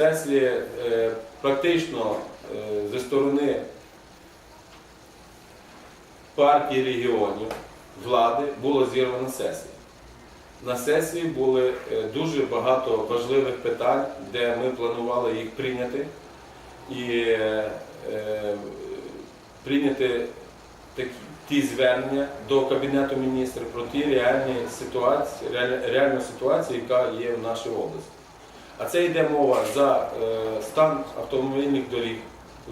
сесії е, практично е, зі сторони партії регіонів влади було зірвано сесію. На сесії були е, дуже багато важливих питань, де ми планували їх прийняти і прийняти такі ті звернення до Кабінету міністрів про ті реальні ситуації, реаль- реальну ситуацію, яка є в нашій області. А це йде мова за е, стан автомобільних доріг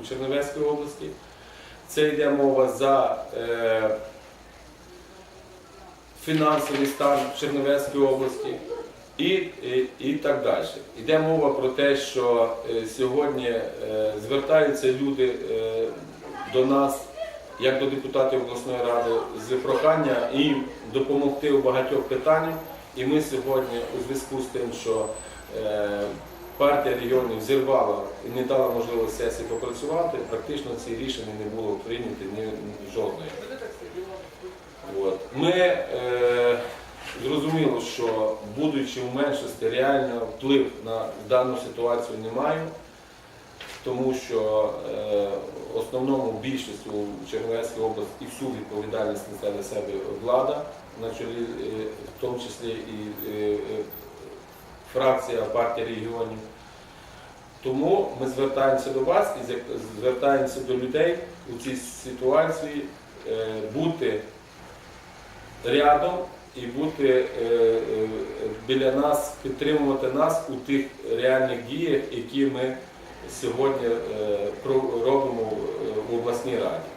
у Чернівецькій області. Це йде мова за е, фінансовий стан в Чернівецькій області і, і, і так далі. Йде мова про те, що е, сьогодні звертаються люди до нас, як до депутатів обласної ради, з прохання їм допомогти у багатьох питаннях. І ми сьогодні у зв'язку з тим, що партія регіонів зірвала і не дала можливості сесії попрацювати, практично ці рішення не було прийняті ні, жодної. От. Ми е, зрозуміло, що будучи в меншості, реально вплив на дану ситуацію не маємо, тому що е, основному більшість у Чернівецькій області і всю відповідальність несе на себе влада, на чолі, е, в тому числі і е, е, фракція партії регіонів. Тому ми звертаємося до вас і звертаємося до людей у цій ситуації е, бути рядом і бути е, е, біля нас, підтримувати нас у тих реальних діях, які ми сьогодні робимо в обласній раді.